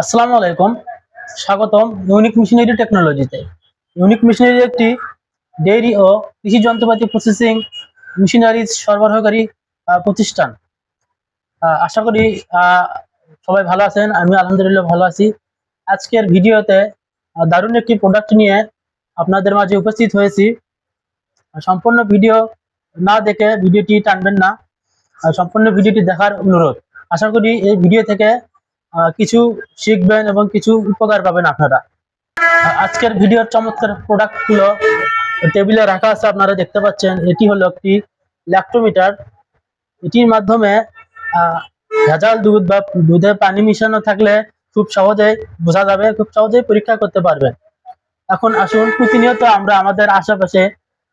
আসসালামু আলাইকুম। স্বাগতম ইউনিক মেশিনারি টেকনোলজিতে। ইউনিক মেশিনারি একটি ডেইরি ও কৃষি যন্ত্রপাতি প্রসেসিং মেশিনারিজ সরবরাহকারী প্রতিষ্ঠান। আশা করি সবাই ভালো আছেন আমি আলহামদুলিল্লাহ ভালো আছি। আজকের ভিডিওতে দারুণ একটি প্রোডাক্ট নিয়ে আপনাদের মাঝে উপস্থিত হয়েছি। সম্পূর্ণ ভিডিও না দেখে ভিডিওটি টানবেন না। সম্পূর্ণ ভিডিওটি দেখার অনুরোধ। আশা করি এই ভিডিও থেকে কিছু শিখবেন এবং কিছু উপকার পাবেন আপনারা। আজকের ভিডিওর চমৎকার প্রোডাক্ট প্রোডাক্টগুলো টেবিলে রাখা আছে, আপনারা দেখতে পাচ্ছেন। এটি হলো একটি ল্যাক্টোমিটার এটির মাধ্যমে ভেজাল দুধ বা দুধে পানি মিশানো থাকলে খুব সহজেই বোঝা যাবে, খুব সহজেই পরীক্ষা করতে পারবেন। এখন আসুন, প্রতিনিয়ত আমরা আমাদের আশেপাশে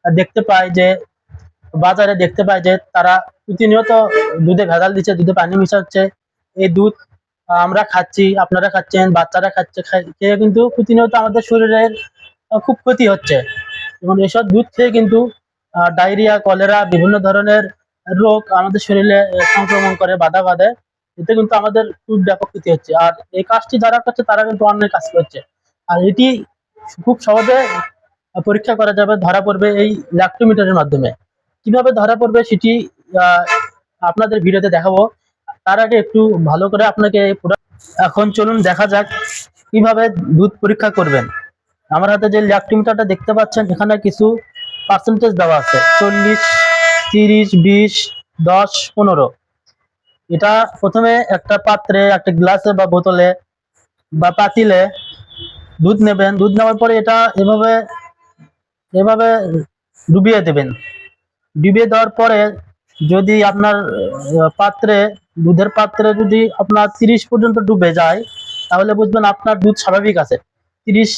দেখতে পাই যে, বাজারে দেখতে পাই যে, তারা প্রতিনিয়ত দুধে ভেজাল দিচ্ছে, দুধে পানি মিশাচ্ছে। এই দুধ আমরা খাচ্ছি, আপনারা খাচ্ছেন, বাচ্চারা খাচ্ছে খেয়ে কিন্তু প্রতিনিয়ত আমাদের শরীরের খুব ক্ষতি হচ্ছে। এবং এসব দুধ খেয়ে কিন্তু ডায়রিয়া, কলেরা, বিভিন্ন ধরনের রোগ আমাদের শরীরে সংক্রমণ করে, বাধা বাঁধে। এতে কিন্তু আমাদের খুব ব্যাপক ক্ষতি হচ্ছে। আর এই কাজটি যারা করছে, তারা কিন্তু অন্যের কাজ করছে। আর এটি খুব সহজে পরীক্ষা করা যাবে, ধরা পড়বে এই ল্যাক্টোমিটারের মাধ্যমে। কীভাবে ধরা পড়বে সেটি আপনাদের ভিডিওতে দেখাবো। তার আগে একটু ভালো করে আপনাকে এখন চলুন দেখা যাক কীভাবে দুধ পরীক্ষা করবেন। আমার হাতে যে ল্যাক্টোমিটারটা দেখতে পাচ্ছেন, এখানে কিছু পার্সেন্টেজ দেওয়া আছে, চল্লিশ, তিরিশ, বিশ, দশ, পনেরো। এটা প্রথমে একটা পাত্রে, একটা গ্লাসে বা বোতলে বা পাতিলে দুধ নেবেন। দুধ নেওয়ার পরে এটা এভাবে এভাবে ডুবিয়ে দেবেন। ডুবিয়ে দেওয়ার পরে যদি আপনার পাত্রে, দুধের পাত্রে যদি আপনার তিরিশ পর্যন্ত ডুবে যায়, তাহলে বুঝবেন আপনার দুধ স্বাভাবিক আছে। তিরিশ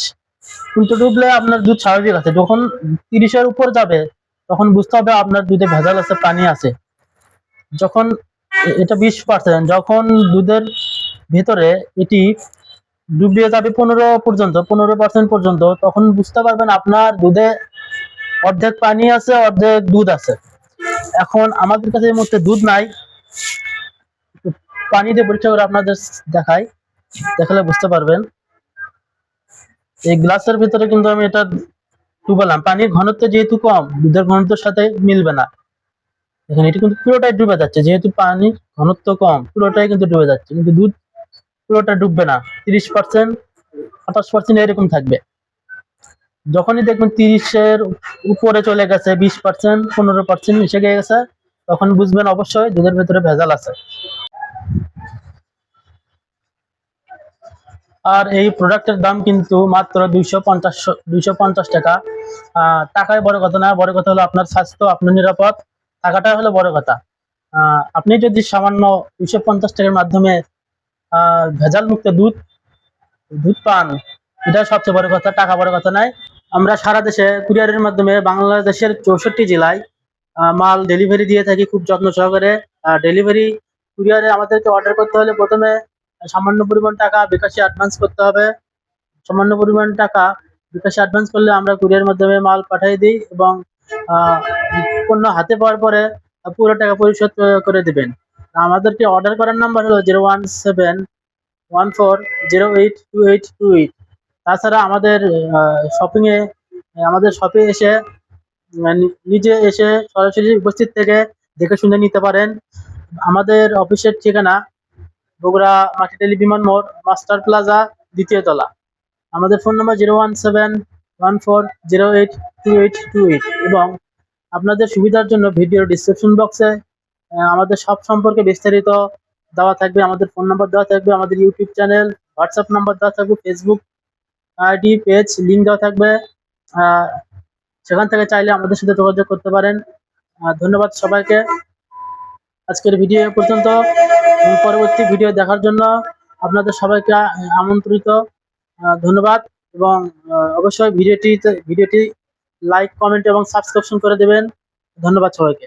কিন্তু ডুবলে আপনার দুধ স্বাভাবিক আছে। যখন তিরিশের উপর যাবে, তখন বুঝতে হবে আপনার দুধে ভেজাল আছে, পানি আছে। যখন, এটা বিশ পার্সেন্ট যখন দুধের ভেতরে এটি ডুবিয়ে যাবে পনেরো পর্যন্ত, পনেরো পার্সেন্ট পর্যন্ত, তখন বুঝতে পারবেন আপনার দুধে অর্ধেক পানি আছে, অর্ধেক দুধ আছে। এখন আমাদের কাছে এই মুহূর্তে দুধ নাই। পানি দিয়ে পরীক্ষা করে আপনাদের দেখাই। দেখালে বুঝতে পারবেন। এই গ্লাসের ভিতরে কিন্তু আমি এটা ডুবালাম। পানির ঘনত্ব যেহেতু কম, দুধের ঘনত্বের সাথে মিলবে না। এখানে এটি কিন্তু পুরোটাই ডুবে যাচ্ছে। যেহেতু পানির ঘনত্ব কম, পুরোটাই কিন্তু ডুবে যাচ্ছে। কিন্তু দুধ পুরোটা ডুববে না। তিরিশ পার্সেন্ট, আঠাশ পার্সেন্ট এরকম থাকবে। যখনই দেখবেন তিরিশের উপরে চলে গেছে, বিশ পার্সেন্ট, পনেরো পার্সেন্ট মিশে গেছে, তখন বুঝবেন অবশ্যই দুধের ভেতরে ভেজাল আছে। আর এই প্রোডাক্টের দাম কিন্তু মাত্র দুইশো পঞ্চাশ টাকা। টাকায় বড় কথা না, বড় কথা হলো আপনার স্বাস্থ্য, আপনার নিরাপদ, টাকাটা হলো বড় কথা। আপনি যদি সামান্য দুইশো পঞ্চাশ টাকার মাধ্যমে ভেজাল মুক্ত দুধ দুধ পান, এটা সবচেয়ে বড় কথা, টাকা বড় কথা নাই। আমরা সারা দেশে কুরিয়ারের মাধ্যমে বাংলাদেশের চৌষট্টি জেলায় মাল ডেলিভারি দিয়ে থাকি খুব যত্ন সহকারে। ডেলিভারি কুরিয়ারে আমাদেরকে অর্ডার করতে হলে প্রথমে সামান্য পরিমাণ টাকা বিকাশে অ্যাডভান্স করতে হবে। সামান্য পরিমাণ টাকা বিকাশে অ্যাডভান্স করলে আমরা কুরিয়ার মাধ্যমে মাল পাঠিয়ে দিই এবং পণ্য হাতে পাওয়ার পরে পুরো টাকা পরিশোধ করে দেবেন। আমাদেরকে অর্ডার করার নাম্বার হলো zero one seven one four zero eight two eight two eight তাছাড়া আমাদের শপিং এ, আমাদের শপে এসে নিজে এসে সরাসরি উপস্থিত থেকে দেখে শুনে নিতে পারেন। আমাদের অফিসের ঠিকানা বগুড়া মাটিটালি বিমান মোড়, মাস্টার প্লাজা, দ্বিতীয় তলা। আমাদের ফোন নম্বর zero one seven one four zero eight two eight two eight এবং আপনাদের সুবিধার জন্য ভিডিও ডিসক্রিপশন বক্সে আমাদের সব সম্পর্কে বিস্তারিত দেওয়া থাকবে, আমাদের ফোন নাম্বার দেওয়া থাকবে, আমাদের ইউটিউব চ্যানেল হোয়াটসঅ্যাপ নাম্বার দেওয়া থাকবে ফেসবুক আইডি, পেজ লিঙ্ক দেওয়া থাকবে। সেখান থেকে চাইলে আমাদের সাথে যোগাযোগ করতে পারেন। ধন্যবাদ সবাইকে। আজকের ভিডিও পর্যন্ত। পরবর্তী ভিডিও দেখার জন্য আপনাদের সবাইকে আমন্ত্রিত। ধন্যবাদ। এবং অবশ্যই ভিডিওটি ভিডিওটি লাইক কমেন্ট এবং সাবস্ক্রিপশন করে দেবেন। ধন্যবাদ সবাইকে।